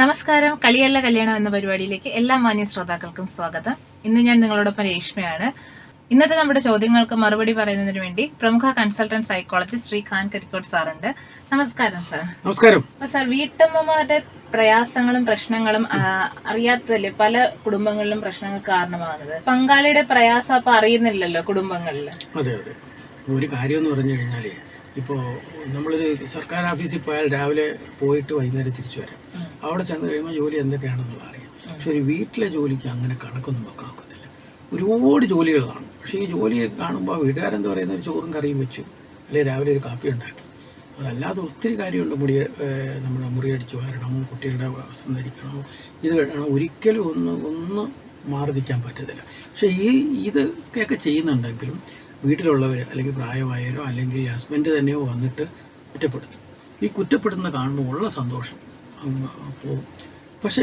നമസ്കാരം. കളിയല്ല കല്യാണം എന്ന പരിപാടിയിലേക്ക് എല്ലാ മാന്യ ശ്രോതാക്കൾക്കും സ്വാഗതം. ഇന്ന് ഞാൻ നിങ്ങളോടൊപ്പം രേഷ്മയാണ്. ഇന്നത്തെ നമ്മുടെ ചോദ്യങ്ങൾക്ക് മറുപടി പറയുന്നതിന് വേണ്ടി പ്രമുഖ കൺസൾട്ടന്റ് സൈക്കോളജിസ്റ്റ് ശ്രീ ഖാൻ കരിക്കോട് സാറുണ്ട്. നമസ്കാരം സാർ. നമസ്കാരം. സാർ വീട്ടമ്മമാരുടെ പ്രയാസങ്ങളും പ്രശ്നങ്ങളും അറിയാത്തതല്ലേ പല കുടുംബങ്ങളിലും പ്രശ്നങ്ങൾ കാരണമാകുന്നത്? പങ്കാളിയുടെ പ്രയാസം അപ്പൊ അറിയുന്നില്ലല്ലോ കുടുംബങ്ങളിൽ അതെ അതെ. ഒരു കാര്യം എന്ന് പറഞ്ഞു കഴിഞ്ഞാൽ ഇപ്പോൾ നമ്മളൊരു സർക്കാർ ഓഫീസിൽ പോയാൽ രാവിലെ പോയിട്ട് വൈകുന്നേരം തിരിച്ചു വരാം. അവിടെ ചെന്ന് കഴിയുമ്പോൾ ജോലി എന്തൊക്കെയാണെന്നുള്ള അറിയാം. പക്ഷെ ഒരു വീട്ടിലെ ജോലിക്ക് അങ്ങനെ കണക്കൊന്നും വെക്കാൻ ഒക്കത്തില്ല. ഒരുപാട് ജോലികൾ കാണും പക്ഷേ ഈ ജോലി കാണുമ്പോൾ വീട്ടുകാരെന്ത് പറയുന്ന? ഒരു ചോറും കറിയും വെച്ചു. അല്ലെങ്കിൽ രാവിലെ ഒരു കാപ്പി ഉണ്ടാക്കി. അതല്ലാതെ ഒത്തിരി കാര്യമുണ്ട്. മുടി നമ്മുടെ നമ്മുടെ മുറിയടിച്ചു വരണം കുട്ടികളുടെ വസ്ത്രം ധരിക്കണം ഇത് കഴിയണം ഒരിക്കലും ഒന്ന് ഒന്ന് മാർദ്ദിക്കാൻ പറ്റത്തില്ല. പക്ഷേ ഈ ഇതൊക്കെയൊക്കെ ചെയ്യുന്നുണ്ടെങ്കിലും വീട്ടിലുള്ളവർ അല്ലെങ്കിൽ പ്രായമായവരോ അല്ലെങ്കിൽ ഹസ്ബൻഡ് തന്നെയോ വന്നിട്ട് കുറ്റപ്പെടുത്തും. ഈ കുറ്റപ്പെടുന്ന കാണുമ്പോൾ ഉള്ള സന്തോഷം. പോവും പക്ഷേ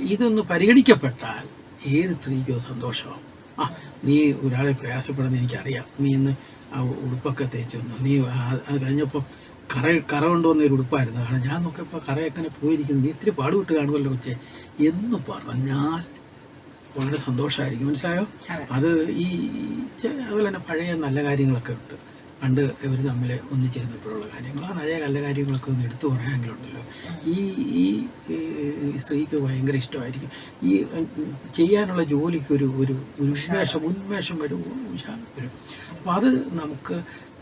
ഇതൊന്ന് പരിഗണിക്കപ്പെട്ടാൽ ഏത് സ്ത്രീക്കോ സന്തോഷമാവും ആ നീ ഒരാളെ പ്രയാസപ്പെടുന്ന എനിക്കറിയാം. നീ ഇന്ന് ആ ഉടുപ്പൊക്കെ തേച്ച് വന്നു. നീ അത് കഴിഞ്ഞപ്പോൾ കറ കറ കൊണ്ടുവന്ന ഒരു ഉടുപ്പായിരുന്നു. കാരണം ഞാൻ നോക്കിയപ്പോൾ കറയൊക്കെ പോയിരിക്കുന്നു. നീ ഇത്തിരി പാടുവിട്ട് കാണുമല്ലോ കൊച്ചേ. എന്ന് പറഞ്ഞാൽ വളരെ സന്തോഷമായിരിക്കും മനസ്സിലായോ? അത് ഈ അതുപോലെ തന്നെ പഴയ നല്ല കാര്യങ്ങളൊക്കെ ഉണ്ട്. പണ്ട് ഇവർ തമ്മിൽ ഒന്നിച്ചിരുന്നപ്പോഴുള്ള കാര്യങ്ങൾ. ആ പഴയ നല്ല കാര്യങ്ങളൊക്കെ ഒന്ന് എടുത്തു പറയാമെങ്കിലുണ്ടല്ലോ ഈ ഈ സ്ത്രീക്ക് ഭയങ്കര ഇഷ്ടമായിരിക്കും. ഈ ചെയ്യാനുള്ള ജോലിക്ക് ഒരു ഒരു ഉന്മേഷം ഉന്മേഷം വരും. വരും അപ്പോൾ അത് നമുക്ക്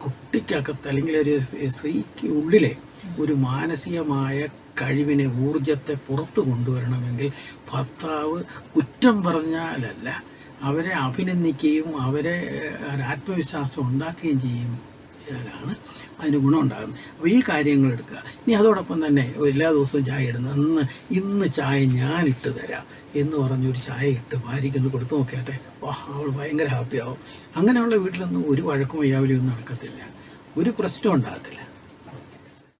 കുട്ടിക്കകത്ത് അല്ലെങ്കിൽ ഒരു സ്ത്രീക്ക് ഉള്ളിലെ ഒരു മാനസികമായ കഴിവിനെ ഊർജത്തെ പുറത്തു കൊണ്ടുവരണമെങ്കിൽ ഭർത്താവ് കുറ്റം പറഞ്ഞാലല്ല. അവരെ അഭിനന്ദിക്കുകയും അവരെ ആത്മവിശ്വാസം ഉണ്ടാക്കുകയും ചെയ്യും. ാണ് അതിന് ഗുണമുണ്ടാകുന്നത്. അപ്പോൾ ഈ കാര്യങ്ങൾ എടുക്കുക. ഇനി അതോടൊപ്പം തന്നെ എല്ലാ ദിവസവും ചായ ഇടുന്നത്. ഇന്ന് ഇന്ന് ചായ ഞാൻ ഇട്ട് തരാം എന്ന് പറഞ്ഞൊരു ചായ ഇട്ട് ഭാര്യയ്ക്കൊന്ന് കൊടുത്തു നോക്കിയാട്ടെ. വാ അവൾ ഭയങ്കര ഹാപ്പിയാവും. അങ്ങനെയുള്ള വീട്ടിലൊന്നും ഒരു വഴക്കും വയ്യാവലിയൊന്നും നടക്കത്തില്ല. ഒരു പ്രശ്നം ഉണ്ടാകത്തില്ല.